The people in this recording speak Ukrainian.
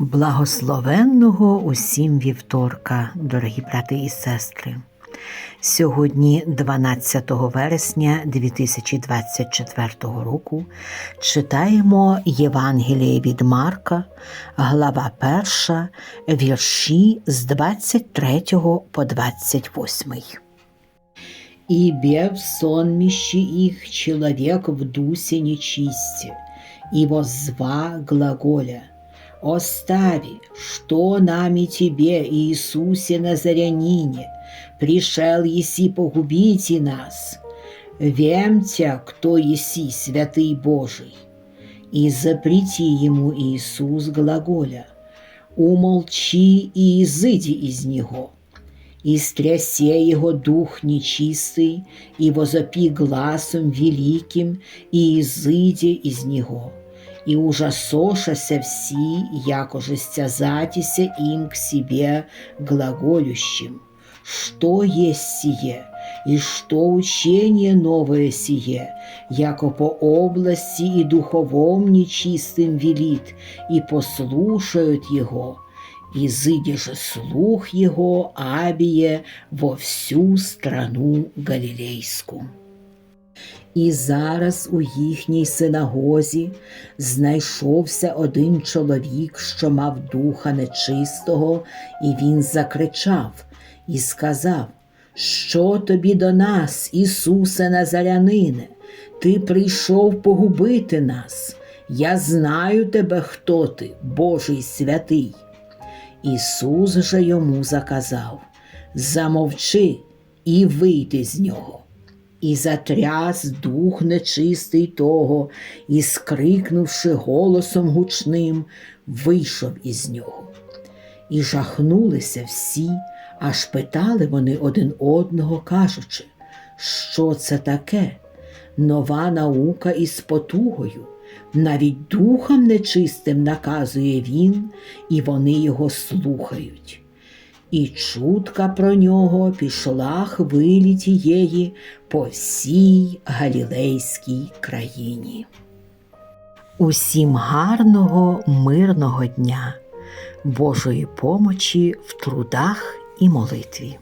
Благословенного усім вівторка, дорогі брати і сестри. Сьогодні, 12 вересня 2024 року, читаємо Євангеліє від Марка, глава 1, вірші з 23 по 28. И бе в сонмище их человек в дусе нечисте, и воззва глаголя. «Остави, что нами тебе, Иисусе Назарянине, пришел еси погубите нас, вемтя, кто еси, святый Божий». И запрети ему Иисус глаголя, «Умолчи и изыди из него». И стрясе его дух нечистый, и возопи гласом великим, и изыди из него. И ужасошася все, якоже стязатися им к себе глаголющим. Что есть сие, и что учение новое сие, яко по области и духовом нечистым велит, и послушают его, Изыди же слух его Абіє во всю страну Галілейську. І зараз у їхній синагозі знайшовся один чоловік, що мав духа нечистого, і він закричав і сказав, Що тобі до нас, Ісусе Назарянине? Ти прийшов погубити нас. Я знаю тебе, хто ти, Божий святий. Ісус же йому заказав Замовчи і вийди з нього. І затряс дух нечистий того, і, скрикнувши голосом гучним, вийшов із нього. І жахнулися всі, аж питали вони один одного, кажучи, що це таке? Нова наука із потугою. Навіть духам нечистим наказує він, і вони його слухають. І чутка про нього пішла хвилі тієї по всій Галілейській країні. Усім гарного, мирного дня, Божої помочі в трудах і молитві.